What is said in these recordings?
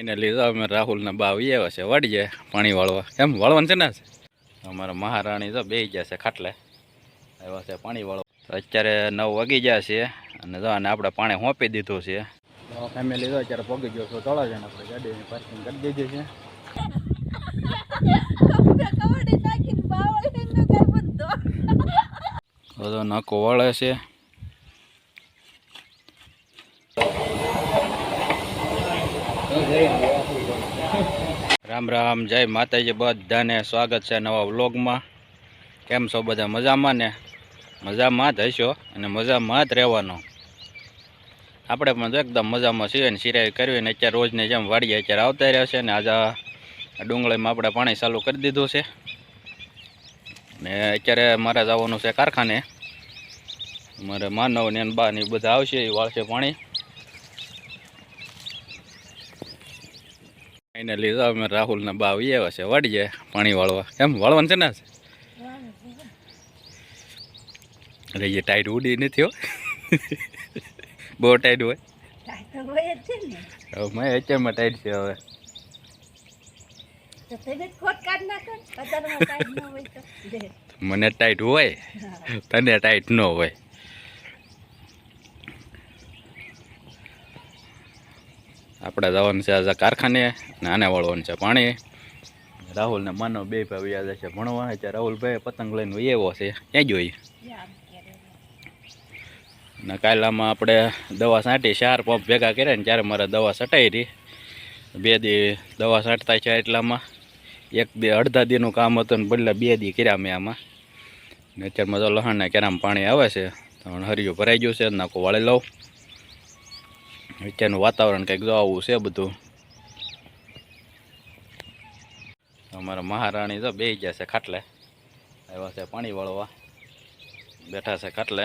એને લીધો અમે રાહુલના બા આવી આવ્યા છે વળીએ પાણી વાળવા. કેમ વાળવાનું છે ને અમારા મહારાણી તો બે ગયા છે ખાટલે. આવ્યા છે પાણી વાળવા. તો અત્યારે નવ વાગી ગયા છે અને જો અને આપણે પાણી હોંપી દીધું છે. ફેમિલી તો અત્યારે પગી ગયો છો તળા છે આપણે ગાડીની પાર્કિંગ કરી દીધી છે. નકો વાળે છે. રામ રામ, જય માતાજી, બધાને સ્વાગત છે નવા વ્લોગમાં. કેમ છો બધા? મજામાં ને? મજામાં જ હશો? અને મજામાં જ રહેવાનો. આપણે પણ એકદમ મજામાં છીએ ને સિરાઈ કરવી ને અત્યારે રોજને જેમ વાડીએ અત્યારે આવતા રહ્યા છે ને, આજે ડુંગળીમાં આપણે પાણી ચાલુ કરી દીધું છે. ને અત્યારે મારે જવાનું છે કારખાને. મારે માનવ ને બા ને બધા આવશે, એ વાળશે પાણી. એને લીધો અમે રાહુલ ના બા આવી આવ્યા છે વાડીએ પાણી વાળવા. કેમ, વાળવાનું છે ને અરે એ ટાઈટ ઉડી નથી હો. બહુ ટાઈટ હોય. હવે મેં અત્યારમાં ટાઈટ છે હવે. મને ટાઈટ હોય, તને ટાઈટ ન હોય. આપણે જવાનું છે આજે કારખાને અને આને વાળવાનું છે પાણી. રાહુલ ને માનવ બે ભાઈ યાદ છે ભણવા. અત્યારે રાહુલભાઈ પતંગ લઈને એવો છે. ક્યાં જોઈએ ને કાલે આમાં આપણે દવા છાંટી, ચાર પંપ ભેગા કર્યા ને ત્યારે મારે દવા છટાઈ રહી. બે દી દવા છાંટતા છે એટલામાં એક બે અડધા દીનું કામ હતું ને બદલે બે દી કર્યા મેં આમાં. ને અત્યારમાં તો લહણને કેરામાં પાણી આવે છે. તો હરિયું ભરાઈ ગયું છે, નાખો વાળી લઉં. અત્યારનું વાતાવરણ કંઈક જો આવું છે બધું. અમારા મહારાણી તો બે ગયા છે ખાટલે. આવ્યા છે પાણી વળવા. બેઠા છે ખાટલે.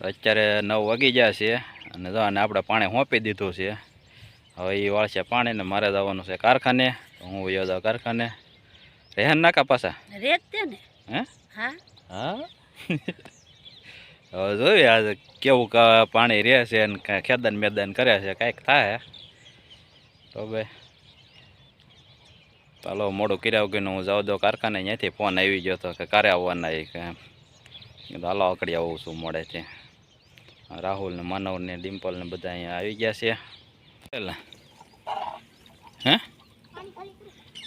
અત્યારે નવ વાગી ગયા છે અને જો અને આપણે પાણી હોંપી દીધું છે. હવે એ વાળશે પાણી ને મારે જવાનું છે કારખાને. તો હું વયો જાઉં કારખાને. રેહાન નાકા પાછા. હે? હા. હા? હવે જોઈએ આજે કેવું કા પાણી રહે છે ને કાંઈ ખેદાન મેદાન કરે છે, કાંઈક થાય. તો ભાઈ ચાલો, મોડું કર્યા વગરનું હું જાઉં દો કારખાને અહીંયાથી ફોન આવી ગયો હતો કે કારે આવવાના એ કે હાલો આકડી આવું છું મળે છે રાહુલ ને માનવ ને ડિમ્પલ ને બધા અહીંયા આવી ગયા છે. પેલા હે?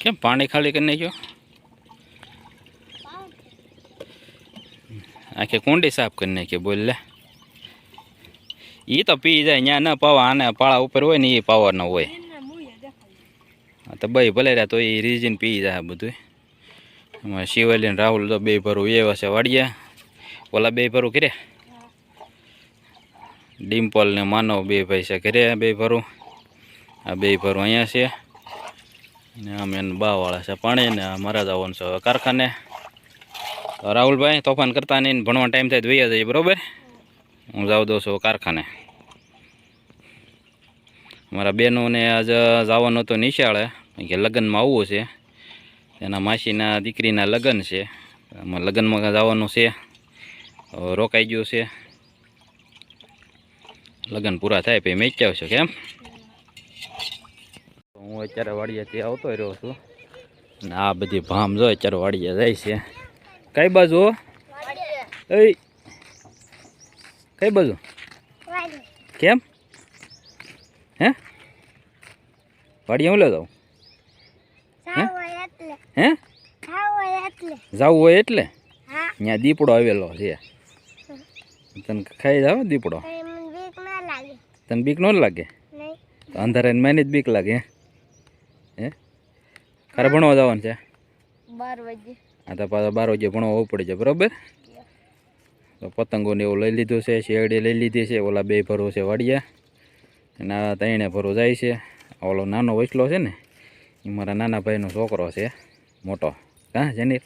કેમ પાણી ખાલી કરી નાખ્યો? આખી કુંડી સાફ કરી નાખી બોલ લે એ તો પી જાય ત્યાં ન પાવા આને પાળા ઉપર હોય ને એ પાવાનો હોય તો ભાઈ ભલે રહ્યા તો એ રીઝીન પી જાય બધું એમાં શિવાલી ને રાહુલ તો બે ભરું એવા છે વાડિયા ઓલા બે ભરું કર્યા ડિમ્પલ ને માનવ બે ભાઈ છે ઘરે બે ભરું આ બે ભરું અહીંયા છે આમ એના બાવાળા છે પાણી ને મારા જવાનું છે કારખાને રાહુલભાઈ, તોફાન કરતા નહીં ભણવાનો ટાઈમ થાય તો વૈયા જઈએ, બરાબર? હું જાઉં દઉં છું કારખાને. મારા બહેનોને આજે જવાનું હતું નિશાળે, કે લગ્નમાં આવવું છે. એના માસીના દીકરીના લગ્ન છે. આમાં લગ્નમાં જવાનું છે. રોકાઈ ગયું છે. લગ્ન પૂરા થાય પછી મેચ આવશે કેમ હું અત્યારે વાડિયાથી આવતો રહ્યો છું. ને આ બધી ભામ જો અત્યારે વાડિયા જાય છે. કઈ બાજુ એ. કઈ બાજુ? કેમ? હે? વાડિયા હું? લેતો હે હે? જવું હોય એટલે. ત્યાં દીપડો આવેલો છે. તને ખાઈ જાવ દીપડો? તને બીક ન લાગે. અંધારે મેને જ બીક લાગે હે? ખરે ભણવા જવાનું છે? બાર વાગે આ તો પાછા બાર વાગે ભણવો પડે છે બરાબર? તો પતંગો ને એવું લઈ લીધું છે શેરડી લઈ લીધી છે ઓલા બે ભરો છે વાડિયા. અને આ ત્રણે ભરો જાય છે. ઓલો નાનો વસલો છે ને એ મારા નાના ભાઈનો છોકરો છે મોટો. હા જેનિલ?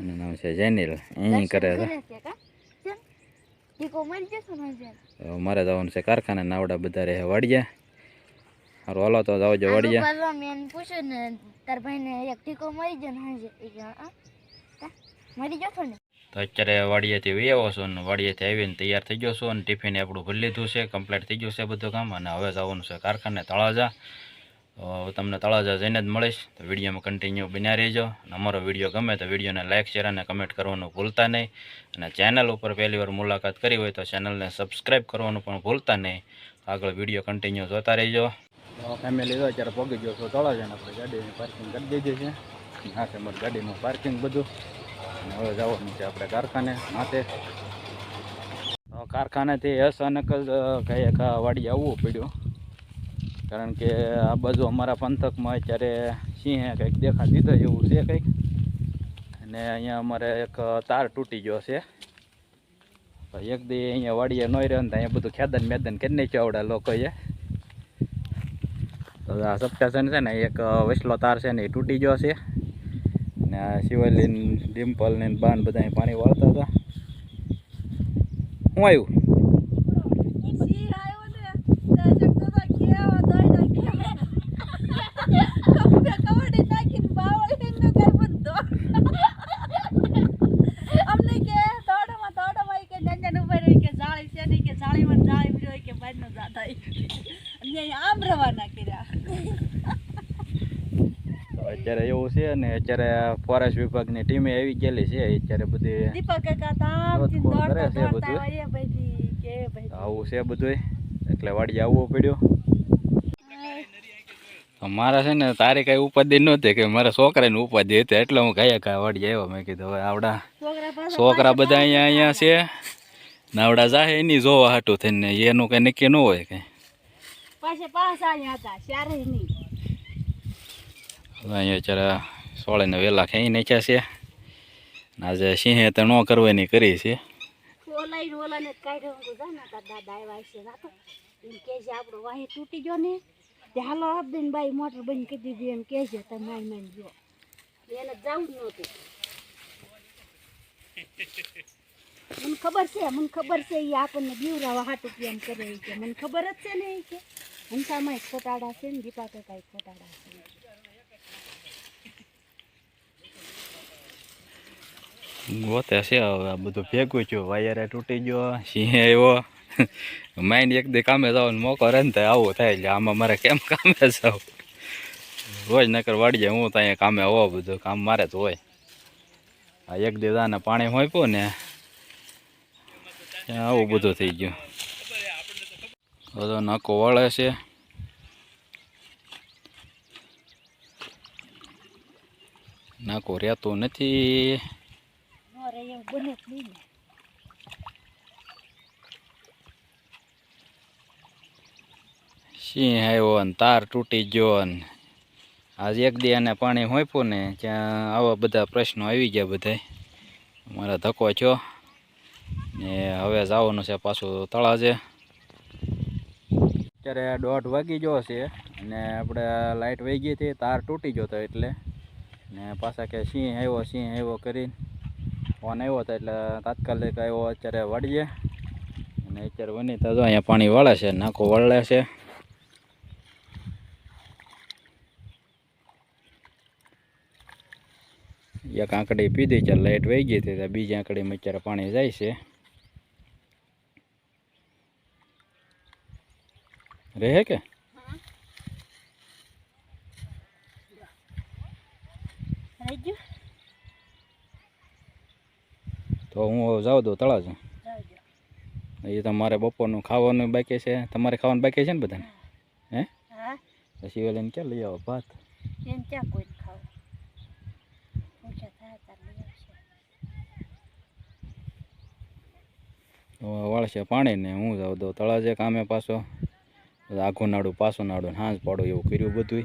એનું નામ છે જેનિલ. અહીં કરે છે મારે જવાનું છે કારખાના નાવડા બધા રહે વાડિયા. સારું હાલો તો જાવ જો વાડિયા પરવા મેં પૂછ્યું ને તાર ભાઈને એક ટીકો મરી ગયો ને મરી જશો ને? તો અત્યારે વાડિયેથી વી આવ્યો છું ને વાડિયાથી આવીને તૈયાર થઈ ગયો છું અને ટિફિન આપણું ભરી લીધું છે કમ્પ્લીટ થઈ ગયું છે બધું કામ અને હવે જવાનું છે કારખાને તળાજા. તો તમને તળાજા જઈને જ મળીશ. તો વિડીયોમાં કન્ટિન્યુ બન્યા રહેજો. અને અમારો વીડિયો ગમે તો વિડીયોને લાઇક શેર અને કમેન્ટ કરવાનું ભૂલતા નહીં. અને ચેનલ ઉપર પહેલી વાર મુલાકાત કરી હોય તો ચેનલને સબસ્ક્રાઈબ કરવાનું પણ ભૂલતા નહીં. આગળ વીડિયો કન્ટિન્યુ જોતા રહેજો. ફેમિલી તો અત્યારે પગી ગયો છો. ને આપણે ગાડીની પાર્કિંગ કરી દીધી છે. હા, છે મારી ગાડીનું પાર્કિંગ બધું. અને હવે જવાનું છે આપણે કારખાને માથે. કારખાનેથી અચાનક જ કંઈ એક વાડી આવવું પડ્યું. કારણ કે આ બાજુ અમારા પંથકમાં અત્યારે સિંહે કંઈક દેખા દીધો એવું છે કંઈક. અને અહીંયા અમારે એક તાર તૂટી ગયો છે. એક દી અહીંયા વાડીએ નોઈ રહ્યો ને અહીંયા બધું ખેદન મેદન કરી નાખ્યું આવડા લોકોએ. તો આ સપ્તાસન છે ને, એક વસલો તાર છે ને, એ તૂટી ગયો છે. ને આ શિવલીન ડિમ્પલ ને બાન બધા પાણી વાળતા હતા. શું આવ્યું સિંહ આવ્યો ને ત્યાં શકતો તો કેવો દોડ્યો કેવો. કપડે કવડે નાખીને બાવળીને કાંઈ પણ દોડ. અમને કે દોડોમાં દોડોમાં ઈ કે જંજન ઉપર ઈ કે જાળી છે ને ઈ કે જાળીમાં ને જાળી ઉડ્યો ઈ કે બહારનો જાતા ઈ. અને અહીં આમ રવાના કર્યા તો અત્યારે એવું છે ને અત્યારે ફોરેસ્ટ વિભાગની ટીમે આવી ગયેલી છે. અત્યારે બધી દીપક કાકા કરે છે બધું. આવું છે બધું એટલે વાડીએ આવવું પડ્યું. મારે છે ને તારી કઈ ઉપાધિ નહોતી કે મારા છોકરાની ઉપાધિ હતી એટલે હું કયા કયા વાડી આવ્યો. મેં કીધું હવે આવડા છોકરા બધા અહીંયા અહીંયા છે. નાવડા જાહે એની જોવા હાટું થઈને એનું કઈ નક્કી ન હોય કઈ. પાછા પાછા અહીંયા હતા નહીં. અહીંયા સોળે વેલા ખેંચી નાખ્યા છે. આજે સિંહે તો ન કરવાની કરી છે. આપણો વાહી તૂટી ગયો ને. હાલો આપદે ને બાઈ મોટર બંધ કરી દીધી એમ કે છે તમે જો. એને જવું જ મને ખબર છે, મને ખબર છે એ આપણને બીવરાવા હાટું એમ કરે છે મને ખબર જ છે ને એ કે, હંસામાં ખોટાડા છે ને, દીપા કાંઈ ખોટાડા છે. ગોતે છે, હવે આ બધું ભેગું થયું, વાયરે તૂટી ગયો, સિંહ આવ્યો. માઇન્ડ એક દે કામે જવાનો મોકો રહે ને આવું થાય, એટલે આમાં મારે કેમ કામે જાવ? રોજ નકર વાડીએ હું તો અહીંયા કામે હોવ બધું, કામ મારે જ હોય. આ એક દી દાને પાણી હોઈપું ને આવું બધું થઈ ગયું. બધો નાકો વળે છે. નાકો રહેતું નથી. નો રે એવું બને જ નહીં સિંહ આવ્યો ને તાર તૂટી ગયો ને આજ એક દી અને પાણી હોઈપું ને ત્યાં આવા બધા પ્રશ્નો આવી ગયા બધા અમારા ધક્કો છો ને હવે જવાનું છે પાછું તળાજે અત્યારે દોઢ વાગી ગયો છે અને આપણે લાઇટ વહી ગઈ હતી, તાર તૂટી ગયો હતો એટલે. ને પાછા કે સિંહ આવ્યો સિંહ આવ્યો કરીને ફોન આવ્યો હતો એટલે તાત્કાલિક આવ્યો. અત્યારે વળીએ અને અત્યારે વનિતા જો અહીંયા પાણી વળે છે, નાખો વળે છે. એક આંકડી પીધી છે લાઇટ વહી ગઈ હતી તો બીજી આંકડીમાં અત્યારે પાણી જાય છે. રહે કે રહી ગયું તો હું જાઉં દઉં તળાજ એ તમારે બપોરનું ખાવાનું બાકી છે. તમારે ખાવાનું બાકી છે ને બધાને? હે? પછી ઓલીને ક્યાં લઈ આવો ભાત? વાળશે પાણી ને હું જાઉં દઉં તળાજે કામે પાછો. આખું નાડું પાછું નાડું હાંજ પાડું એવું કર્યું બધુંય.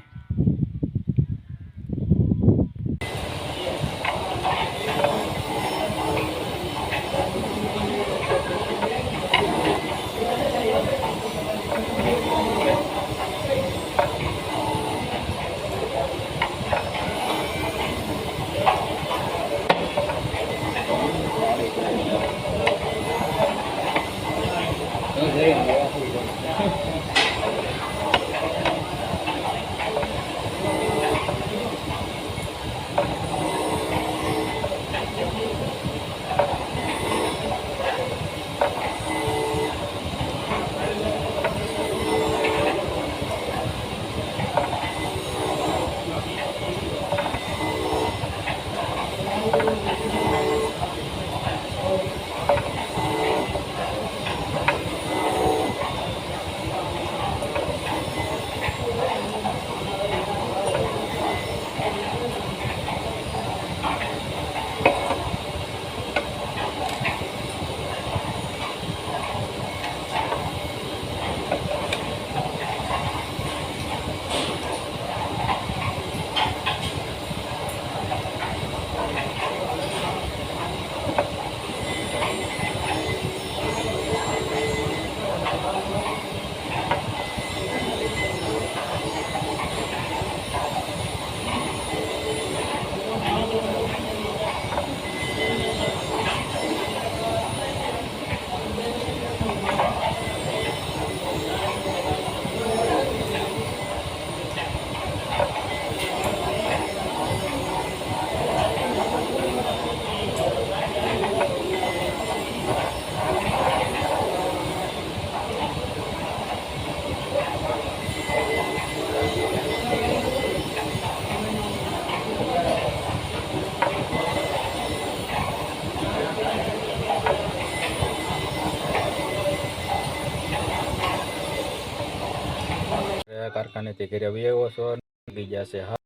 દવાખાનેથી ઘરે આવી આવ્યો છો બીજા છે હા.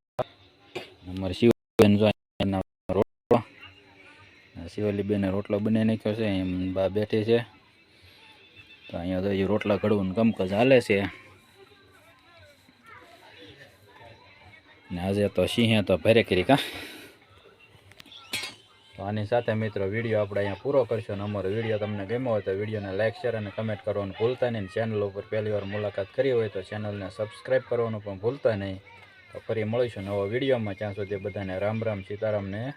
અમારે શિવબેન જો રોટલો. શિવાલી બેને રોટલો બનાવી નાખ્યો છે, એમ બા બેઠી છે. તો અહીંયા તો હજી રોટલા ઘડવું કમકજ હાલે છે. ને આજે તો સિંહે તો ભરે કરી કા. આની સાથે મિત્રો વીડિયો આપણે અહીંયા પૂરો કરશો અને અમારો વીડિયો તમને ગમ્યો હોય તો વિડીયોને લાઇક શેર અને કમેન્ટ કરવાનું ભૂલતા નહીં. ચેનલ ઉપર પહેલી વાર મુલાકાત કરી હોય તો ચેનલને સબસ્ક્રાઈબ કરવાનું પણ ભૂલતા નહીં. તો ફરી મળીશું નવો વિડીયોમાં. ત્યાં સુધી બધાને રામ રામ, સીતારામને